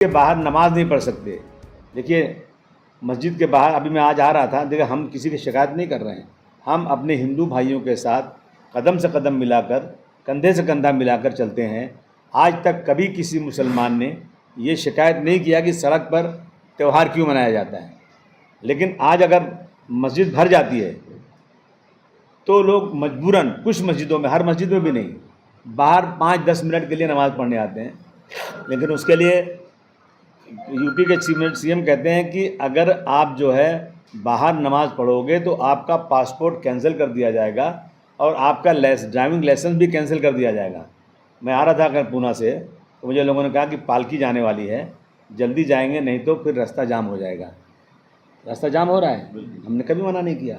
के बाहर नमाज़ नहीं पढ़ सकते। देखिए, मस्जिद के बाहर, अभी मैं आज आ रहा था, देखिए, हम किसी की शिकायत नहीं कर रहे हैं। हम अपने हिंदू भाइयों के साथ कदम से कदम मिलाकर, कंधे से कंधा मिलाकर चलते हैं। आज तक कभी किसी मुसलमान ने ये शिकायत नहीं किया कि सड़क पर त्यौहार क्यों मनाया जाता है। लेकिन आज अगर मस्जिद भर जाती है तो लोग मजबूरन, कुछ मस्जिदों में, हर मस्जिद में भी नहीं, बाहर पाँच दस मिनट के लिए नमाज़ पढ़ने आते हैं। लेकिन उसके लिए यूपी के चीफ सीएम कहते हैं कि अगर आप जो है बाहर नमाज़ पढ़ोगे तो आपका पासपोर्ट कैंसिल कर दिया जाएगा और आपका लेस ड्राइविंग लाइसेंस भी कैंसिल कर दिया जाएगा। मैं आ रहा था अगर पूना से तो मुझे लोगों ने कहा कि पालकी जाने वाली है। जल्दी जाएँगे नहीं तो फिर रास्ता जाम हो जाएगा। रास्ता जाम हो रहा है? हमने कभी मना नहीं किया।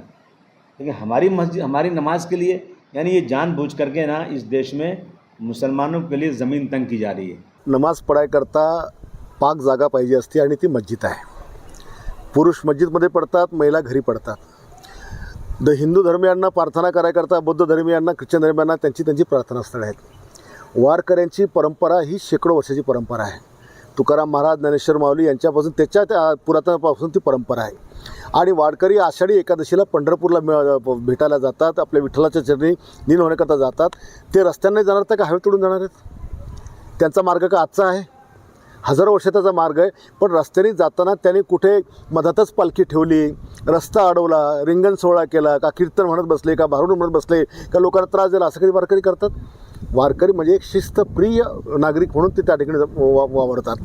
लेकिन हमारी मस्जिद हमारी नमाज़ के लिए यानी ये जानबूझ करके ना इस देश में मुसलमानों के लिए ज़मीन तंग की जा रही है। नमाज़ पडायकरता पाक जागा पाहिजे असते आणि ती मस्जिद आहे. पुरुष मस्जिदमध्ये पडतात महिला घरी पडतात. द हिंदू धर्मियांना प्रार्थना करायकरता बौद्ध धर्मियांना ख्रिश्चन धर्मियांना त्यांची त्यांची प्रार्थनास्थळं आहेत. वारकऱ्यांची परंपरा ही शेकडो वर्षाची परंपरा आहे. तुकाराम महाराज ज्ञानेश्वर माऊली यांच्यापासून त्याच्या त्या पुरातनापासून ती परंपरा आहे. आणि वारकरी आषाढी एकादशीला पंढरपूरला मिळ- भेटायला जातात आपल्या विठ्ठलाच्या चरणी नील होण्याकरता जातात. ते रस्त्यांना जाणार तर का हवे तोडून जाणार आहेत? त्यांचा मार्ग का आजचा आहे? हजारो वर्षाचा मार्ग आहे. पण रस्त्याने जाताना त्यांनी कुठे मधातच पालखी ठेवली रस्ता अडवला रिंगण सोहळा केला का कीर्तन म्हणत बसले का भारुड म्हणत बसले का लोकांना त्रास दिला असं काही वारकरी करतात? वारकरी म्हणजे एक शिस्तप्रिय नागरिक म्हणून ते त्या ठिकाणी वा वावरतात.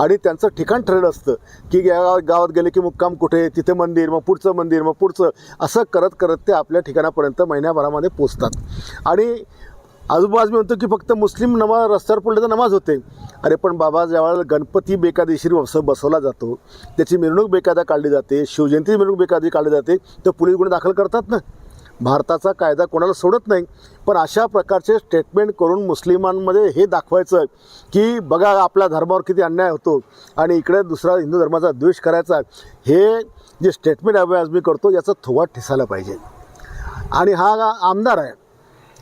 आणि त्यांचं ठिकाण ठरलं असतं की या गावात गेले की मुक्काम कुठे तिथे मंदिर मग पुढचं मंदिर मग पुढचं असं करत करत ते आपल्या ठिकाणापर्यंत महिन्याभरामध्ये पोचतात. आणि आजूबाजू मी म्हणतो की फक्त मुस्लिम नमाज रस्त्यावर पडले तर नमाज होते. अरे पण बाबा ज्यावेळेला गणपती बेकायदेशीर बस बसवला जातो त्याची मिरवणूक बेकायदा काढली जाते शिवजयंती मिरवणूक बेकायदा काढली जाते तर पोलीस गुन्हे दाखल करतात ना? भारताचा कायदा कोणाला सोडत नाही. पण अशा प्रकारचे स्टेटमेंट करून मुस्लिमांमध्ये हे दाखवायचं की बघा आपल्या धर्मावर किती अन्याय होतो आणि इकडे दुसरा हिंदू धर्माचा द्वेष करायचा हे जे स्टेटमेंट आज मी करतो याचा थोवा ठिसायला पाहिजे. आणि हा आमदार आहे.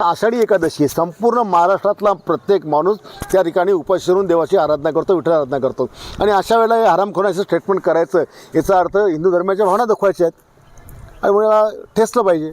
आषाढी एकादशी संपूर्ण महाराष्ट्रातला प्रत्येक माणूस त्या ठिकाणी उपास करून देवाची आराधना करतो विठ्ठल आराधना करतो. आणि अशा वेळेला हे हरामखोराचं स्टेटमेंट करायचं याचा अर्थ हिंदू धर्माच्या भावना दाखवायच्या आहेत. आणि मला ठेसलं पाहिजे.